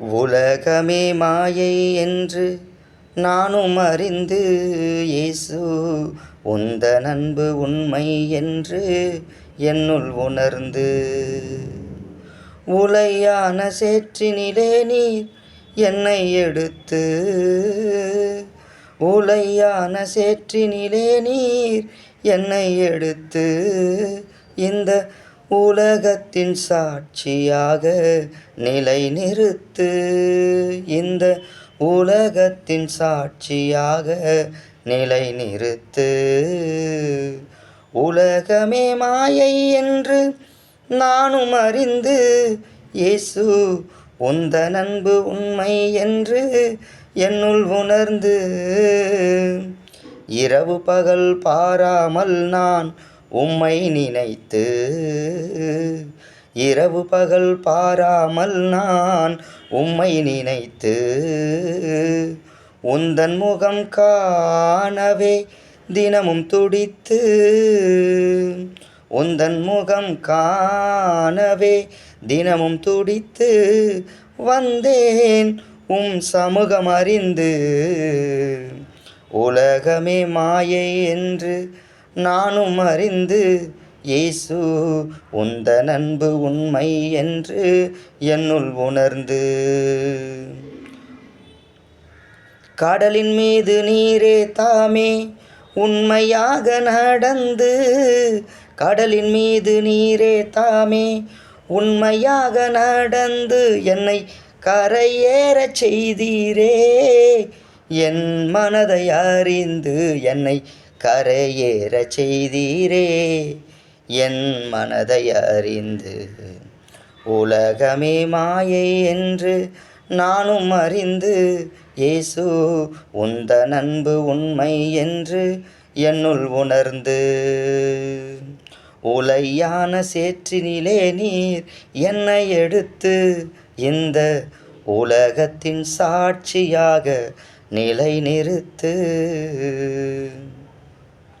உலகமே மாயை என்று நானும் அறிந்து இயேசு உந்த நண்பு உண்மை என்று என்னுள் உணர்ந்து. உலையான சேற்றினிலே நீர் என்னை எடுத்து உலையான சேற்றினிலே நீர் என்னை எடுத்து. இந்த உலகத்தின் சாட்சியாக நிலை நிறுத்து. இந்த உலகத்தின் சாட்சியாக நிலை நிறுத்து. உலகமே மாயை என்று நானும் அறிந்து இயேசு உந்த நண்பு உண்மை என்று என்னுள் உணர்ந்து. இரவு பகல் பாராமல் நான் உம்மை நினைத்து இரவு பகல் பாராமல் நான் உம்மை நினைத்து உந்தன் முகம் காணவே தினமும் துடித்து உந்தன் முகம் காணவே தினமும் துடித்து வந்தேன் உம் சமூகம் அறிந்து உலகமே மாயை என்று நானும் அறிந்து இயேசு உந்த நண்பு உண்மை என்று என்னுள் உணர்ந்து. கடலின் மீது நீரே தாமே உண்மையாக நடந்து. கடலின் மீது நீரே தாமே உண்மையாக நடந்து. என்னை கரையேறச் செய்தீரே. என் மனதை அறிந்து என்னை கரையேற செய்தீரே. என் மனதை அறிந்து உலகமே மாயை என்று நானும் அறிந்து இயேசு உந்த நண்பு உண்மை என்று என்னுள் உணர்ந்து. உலையான சேற்றினிலே நீர் என்னை எடுத்து இந்த உலகத்தின் சாட்சியாக நிலை நிறுத்து